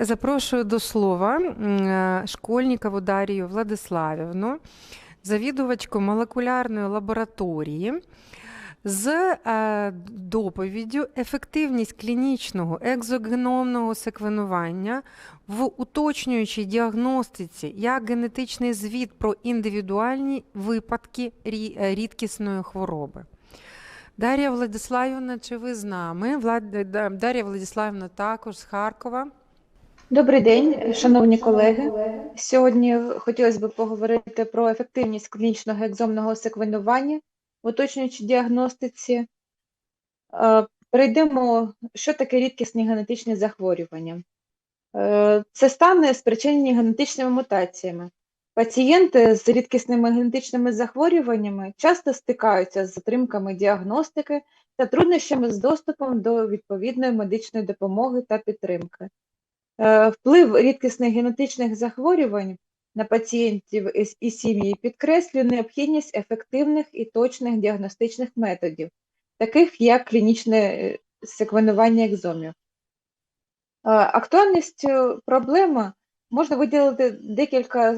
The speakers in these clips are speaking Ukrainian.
І запрошую до слова е, Школьнікову Дарію Владиславівну, завідувачку молекулярної лабораторії, з е, доповіддю Ефективність клінічного екзогеномного секвенування в уточнюючій діагностиці як генетичний звіт про індивідуальні випадки е, рідкісної хвороби. Дар'я Владиславівна, чи ви з нами? Дар'я Владиславівна також з Харкова. Добрий день, шановні колеги. Сьогодні хотілося б поговорити про ефективність клінічного екзомного секвенування в уточнюючій діагностиці. Е, Перейдемо, що таке рідкісні генетичні захворювання. Е, Це стани, спричинені генетичними мутаціями. Пацієнти з рідкісними генетичними захворюваннями часто стикаються з затримками діагностики та труднощами з доступом до відповідної медичної допомоги та підтримки. Е, Вплив рідкісних генетичних захворювань на пацієнтів і- сім'ї підкреслює необхідність ефективних і точних діагностичних методів, таких як клінічне е, секвенування екзомів. Е, Актуальністю проблеми можна виділити декілька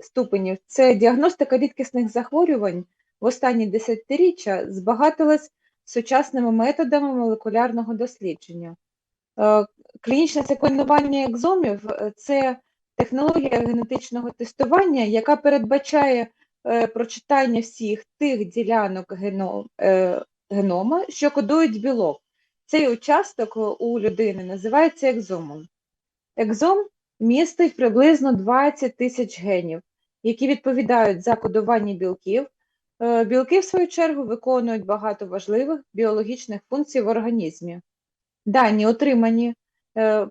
ступенів. Це діагностика рідкісних захворювань в останні десятиріччя збагатилась сучасними методами молекулярного дослідження. Клінічне секвенування екзомів е, це технологія генетичного тестування, яка передбачає е, прочитання всіх тих ділянок гено- е, генома, що кодують білок. Цей участок у людини називається екзомом. Екзом містить приблизно 20 тисяч генів, які відповідають за кодування білків. Білки, в свою чергу, виконують багато важливих біологічних функцій в організмі. Дані, отримані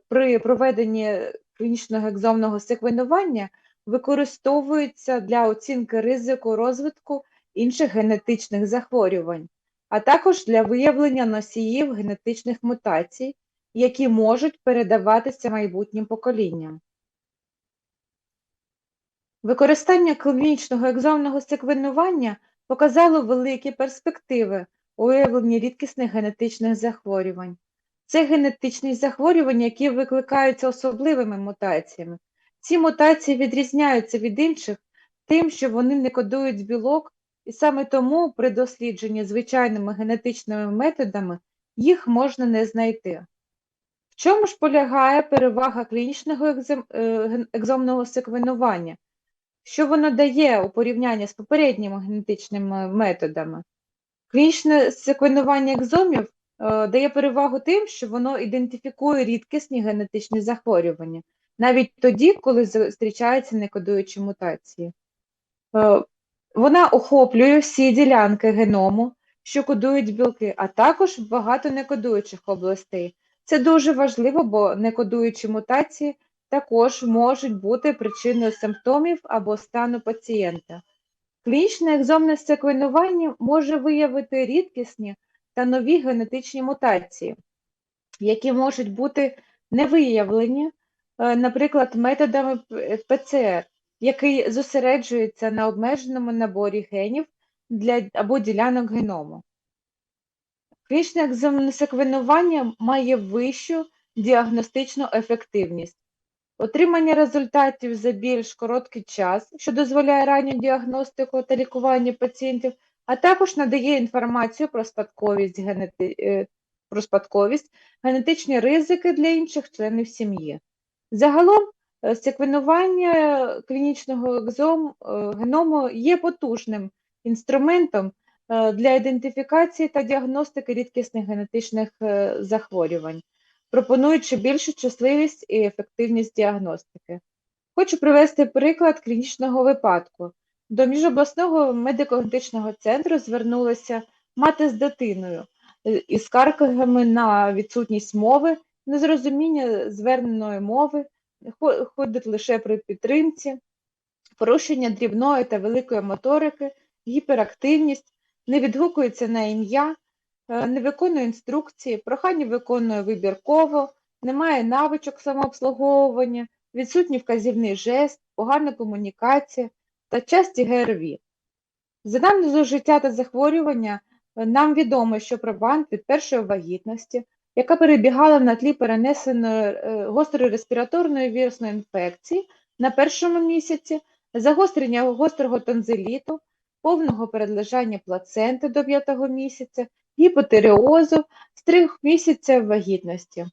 при проведенні клінічного екзомного секвенування, використовуються для оцінки ризику розвитку інших генетичних захворювань, а також для виявлення носіїв генетичних мутацій, які можуть передаватися майбутнім поколінням. Використання клінічного екзомного секвенування показало великі перспективи у виявленні рідкісних генетичних захворювань. Це генетичні захворювання, які викликаються особливими мутаціями. Ці мутації відрізняються від інших тим, що вони не кодують білок, і саме тому при дослідженні звичайними генетичними методами їх можна не знайти. В чому ж полягає перевага клінічного е, екзомного секвенування? Що воно дає у порівнянні з попередніми генетичними методами? Клінічне секвенування екзомів дає перевагу тим, що воно ідентифікує рідкісні генетичні захворювання, навіть тоді, коли зустрічаються некодуючі мутації. Е, Вона охоплює всі ділянки геному, що кодують білки, а також багато некодуючих областей. Це дуже важливо, бо некодуючі мутації також можуть бути причиною симптомів або стану пацієнта. Клінічне екзомне секвенування може виявити рідкісні та нові генетичні мутації, які можуть бути не виявлені, е, наприклад, методами ПЦР, який зосереджується на обмеженому наборі генів для, або ділянок геному. Клінічне екзомне секвенування має вищу діагностичну ефективність. Отримання результатів за більш короткий час, що дозволяє ранню діагностику та лікування пацієнтів, а також надає інформацію про спадковість, генети... е, про спадковість, генетичні ризики для інших членів сім'ї. Загалом, е, секвенування клінічного екзом, е, геному є потужним інструментом для ідентифікації та діагностики рідкісних генетичних захворювань пропонуючи більшу щасливість і ефективність діагностики. Хочу привести приклад клінічного випадку. До міжобласного медико-генетичного центру звернулася мати з дитиною е, із скаргами на відсутність мови, незрозуміння зверненої мови, хо- ходить лише при підтримці, порушення дрібної та великої моторики, гіперактивність, не відгукується на ім'я, е, не виконує інструкції, прохання виконує вибірково, немає навичок самообслуговування, відсутній вказівний жест, погана комунікація та часті ГРВІ. За даними життя та захворювання, е, нам відомо, що пробан від першої вагітності яка перебігала на тлі перенесеної е, гострої респіраторної вірусної інфекції на першому місяці, загострення гострого тонзиліту, повного передлежання плаценти до п'ятого місяця, гіпотереозу з трьох місяців вагітності.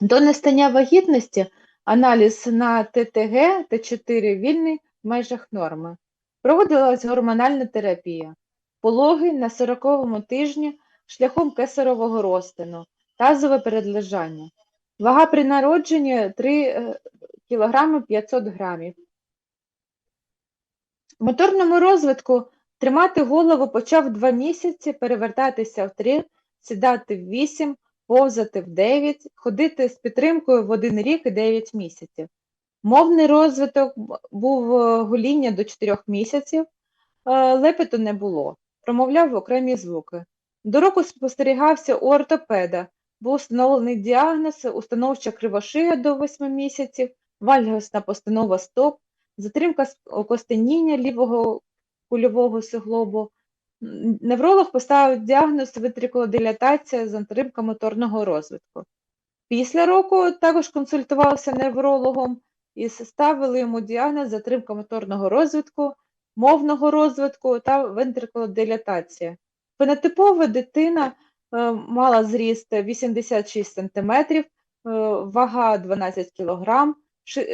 До настання вагітності аналіз на ТТГ Т4 вільний в межах норми. Проводилась гормональна терапія. Пологи на 40-му тижні шляхом кесарового розтину, тазове передлежання. Вага при народженні 3 кг 500 грамів. В моторному розвитку тримати голову почав 2 місяці, перевертатися в 3, сідати в 8, повзати в 9, ходити з підтримкою в 1 рік і 9 місяців. Мовний розвиток був е, гоління до 4 місяців, е, лепету не було, промовляв окремі звуки. До року спостерігався у ортопеда, був встановлений діагноз, установча кривошия до 8 місяців, вальгосна постанова стоп, затримка окостеніння лівого кульового суглобу. Невролог поставив діагноз витрикулодилатація з затримка моторного розвитку. Після року також консультувався неврологом і ставили йому діагноз затримка моторного розвитку, мовного розвитку та вентрикулодилатація. Фенотипова дитина е, мала зріст 86 см, е, вага 12 кг,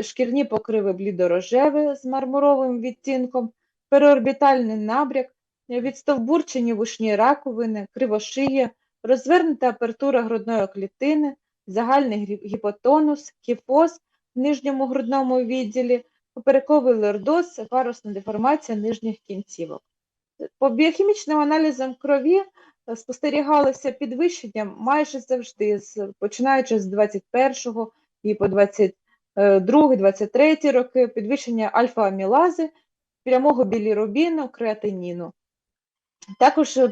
шкірні покриви блідорожеві з мармуровим відтінком, переорбітальний набряк, відстовбурчені вушні раковини, кривошия, розвернута апертура грудної клітини, загальний гіпотонус, кіфоз нижньому грудному відділі, поперековий лордоз, парусна деформація нижніх кінцівок. По біохімічним аналізам крові е, спостерігалося підвищення майже завжди, починаючи з 21-го і по 22-23 роки, підвищення альфа-амілази, прямого білірубіну, креатиніну. Також е,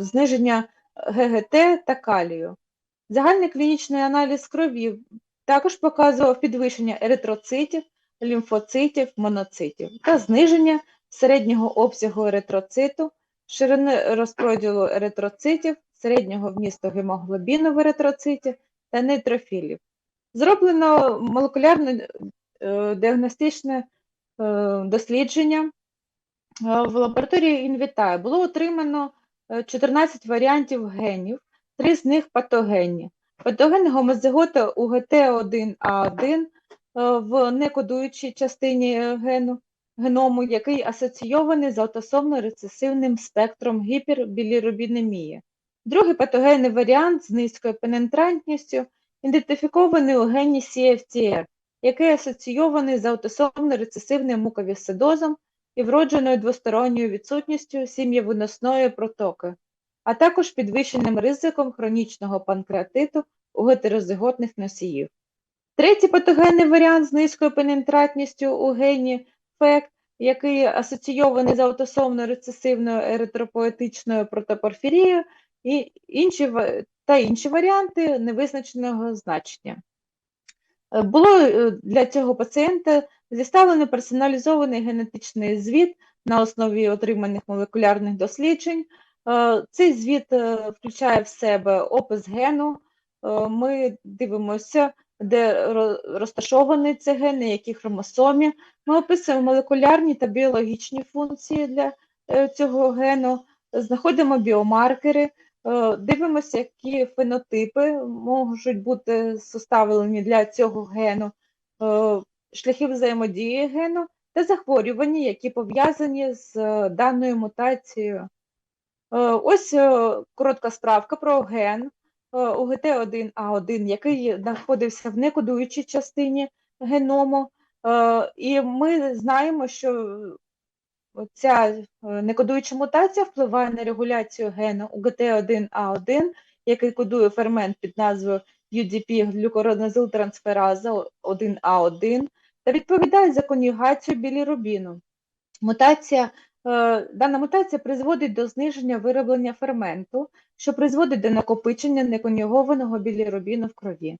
зниження ГГТ та калію. Загальний клінічний аналіз крові також показував підвищення еритроцитів, лімфоцитів, моноцитів та зниження середнього обсягу еритроциту, ширини розподілу еритроцитів, середнього вмісту гемоглобіну в еритроциті та нейтрофілів. Зроблено молекулярне е, діагностичне е, дослідження е, в лабораторії Інвітає. Було отримано е, 14 варіантів генів, три з них патогенні. Патогени гомозигота УГТ1А1 е, в некодуючій частині е, гену, геному, який асоційований з аутосомно-рецесивним спектром гіпербілірубінемії. Другий патогенний варіант з низькою пенетрантністю ідентифікований у гені CFTR, який асоційований з аутосомно-рецесивним муковісцидозом і вродженою двосторонньою відсутністю сім'євиносної протоки, а також підвищеним ризиком хронічного панкреатиту у гетерозиготних носіїв. Третій патогенний варіант з низькою пенетрантністю у гені ФЕК, який асоційований з аутосомно-рецесивною еритропоетичною протопорфірією, і інші, та інші варіанти невизначеного значення. Було е, для цього пацієнта зіставлено персоналізований генетичний звіт на основі отриманих молекулярних досліджень. Е, Цей звіт е, включає в себе опис гену. Е, Ми дивимося, де ро- розташований цей ген, на якій хромосомі. Ми описуємо молекулярні та біологічні функції для цього гену, знаходимо біомаркери, дивимося, які фенотипи можуть бути составлені для цього гену, шляхи взаємодії гену та захворювання, які пов'язані з даною мутацією. Е, Ось е, коротка справка про ген е, УГТ1А1, який знаходився в некодуючій частині геному. І ми знаємо, що ця некодуюча мутація впливає на регуляцію гену УГТ1А1, який кодує фермент під назвою UDP глюкороназилтрансфераза 1А1 та відповідає за конюгацію білірубіну. Мутація, дана мутація призводить до зниження вироблення ферменту, що призводить до накопичення неконюгованого білірубіну в крові.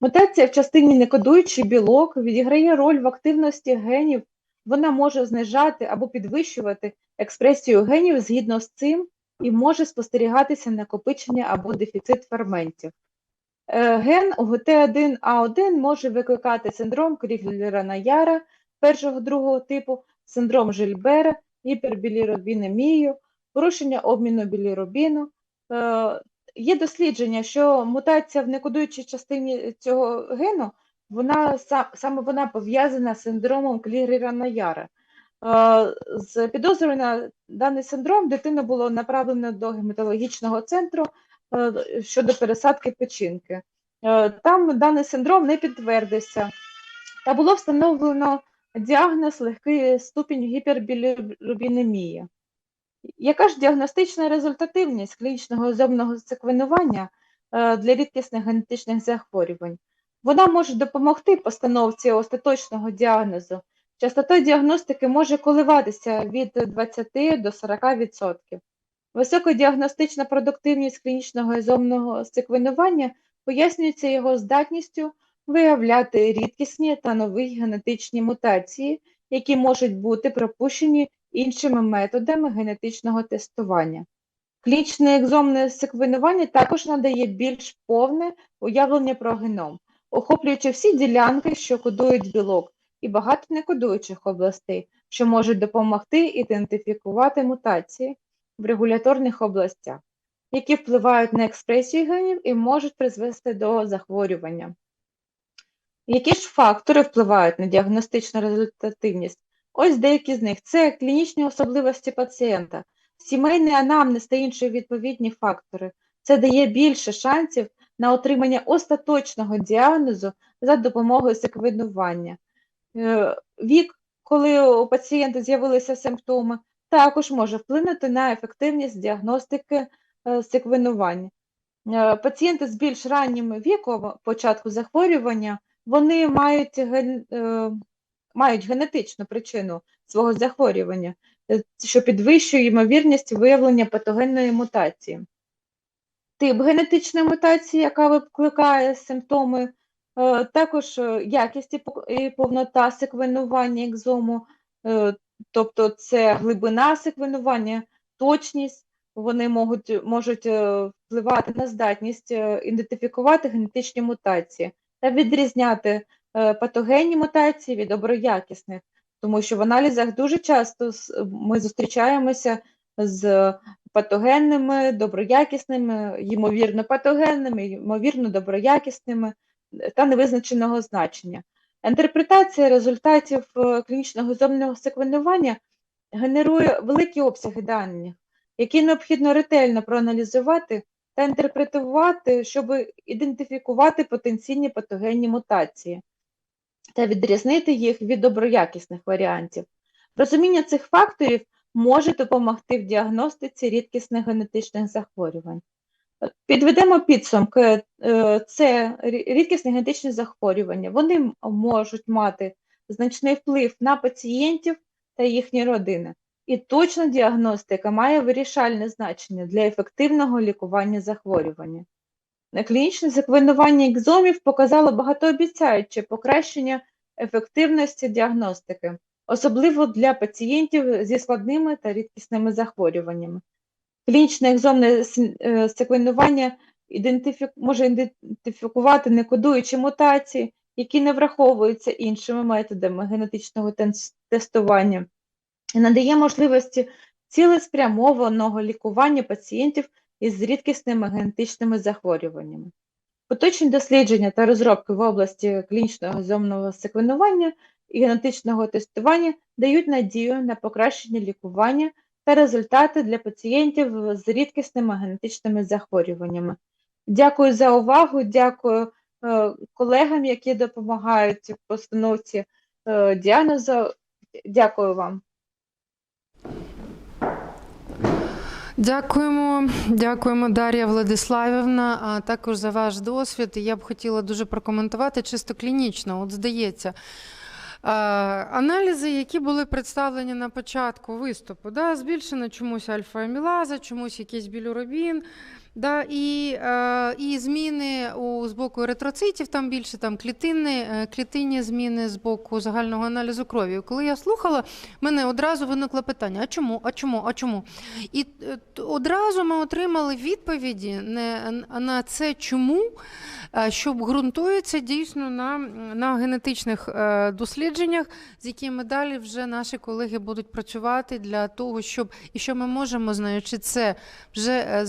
Мутація в частині некодуючий білок відіграє роль в активності генів, вона може знижати або підвищувати експресію генів згідно з цим і може спостерігатися накопичення або дефіцит ферментів. Е, Ген УГТ1А1 може викликати синдром Кріглера-Наяра першого другого типу, синдром Жильбера, гіпербілірубінемію, порушення обміну білірубіну. Е, Є дослідження, що мутація в некодуючій частині цього гену, вона саме вона пов'язана з синдромом Клігера-Наяра. Е, З підозрою на даний синдром дитину було направлено до гематологічного центру е, щодо пересадки печінки. Там даний синдром не підтвердився, та було встановлено діагноз легкий ступінь гіпербілірубінемії. Яка ж діагностична результативність клінічного зобного секвенування е, для рідкісних генетичних захворювань? Вона може допомогти постановці остаточного діагнозу. Частота діагностики може коливатися від 20 до 40%. Висока діагностична продуктивність клінічного ізомного секвенування пояснюється його здатністю виявляти рідкісні та нові генетичні мутації, які можуть бути пропущені іншими методами генетичного тестування. Клінічне екзомне секвенування також надає більш повне уявлення про геном, охоплюючи всі ділянки, що кодують білок, і багато некодуючих областей, що можуть допомогти ідентифікувати мутації в регуляторних областях, які впливають на експресію генів і можуть призвести до захворювання. Які ж фактори впливають на діагностичну результативність? Ось деякі з них. Це клінічні особливості пацієнта, сімейний анамнез та інші відповідні фактори. Це дає більше шансів на отримання остаточного діагнозу за допомогою секвенування. Е, Вік, коли у пацієнта з'явилися симптоми, також може вплинути на ефективність діагностики е, секвенування. Е, Пацієнти з більш раннім віком початку захворювання вони мають, ген, е, мають генетичну причину свого захворювання, е, що підвищує ймовірність виявлення патогенної мутації. Тип генетичної мутації, яка викликає симптоми, е, також якість і повнота секвенування екзому, тобто це глибина секвенування, точність, вони можуть, можуть впливати на здатність ідентифікувати генетичні мутації відрізняти е, патогенні мутації від доброякісних, тому що в аналізах дуже часто ми зустрічаємося з патогенними, доброякісними, ймовірно патогенними, ймовірно доброякісними е, та невизначеного значення. Інтерпретація результатів е, клінічного зомного секвенування генерує великі обсяги даних, які необхідно ретельно проаналізувати та інтерпретувати, щоб ідентифікувати потенційні патогенні мутації та відрізнити їх від доброякісних варіантів. Розуміння цих факторів може допомогти в діагностиці рідкісних генетичних захворювань. Підведемо підсумки. Е, Це рі- рідкісні генетичні захворювання. Вони можуть мати значний вплив на пацієнтів та їхні родини. І точна діагностика має вирішальне значення для ефективного лікування захворювання. Клінічне секвенування екзомів показало багатообіцяюче покращення ефективності діагностики, особливо для пацієнтів зі складними та рідкісними захворюваннями. Клінічне екзомне е, секвенування ідентифі- може ідентифікувати некодуючі мутації, які не враховуються іншими методами генетичного тестування, надає можливості цілеспрямованого лікування пацієнтів із рідкісними генетичними захворюваннями. Поточні дослідження та розробки в області клінічного зомного секвенування і генетичного тестування дають надію на покращення лікування та результати для пацієнтів з рідкісними генетичними захворюваннями. Дякую за увагу, дякую е, колегам, які допомагають в постановці е, діагнозу. Дякую вам. Дякуємо, дякуємо, Дар'я Владиславівна, а також за ваш досвід. Я б хотіла дуже прокоментувати чисто клінічно. От здається, аналізи, які були представлені на початку виступу, да, збільшена чомусь альфа-амілаза, чомусь якийсь білюробін. Да, і, е, і зміни у, з боку еритроцитів, там більше там клітинні, е, клітинні зміни з боку загального аналізу крові. Коли я слухала, мене одразу виникло питання: а чому, а чому, а чому? І е, одразу ми отримали відповіді не, на це чому, е, що ґрунтується дійсно на, на генетичних дослідженнях, з якими далі вже наші колеги будуть працювати для того, щоб і що ми можемо, знаючи це, вже е,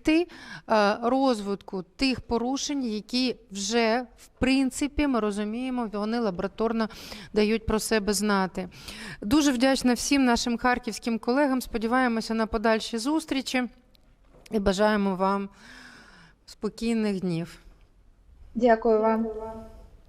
запобігти е, розвитку тих порушень, які вже в принципі ми розуміємо, вони лабораторно дають про себе знати. Дуже вдячна всім нашим харківським колегам. Сподіваємося на подальші зустрічі і бажаємо вам спокійних днів. Дякую вам.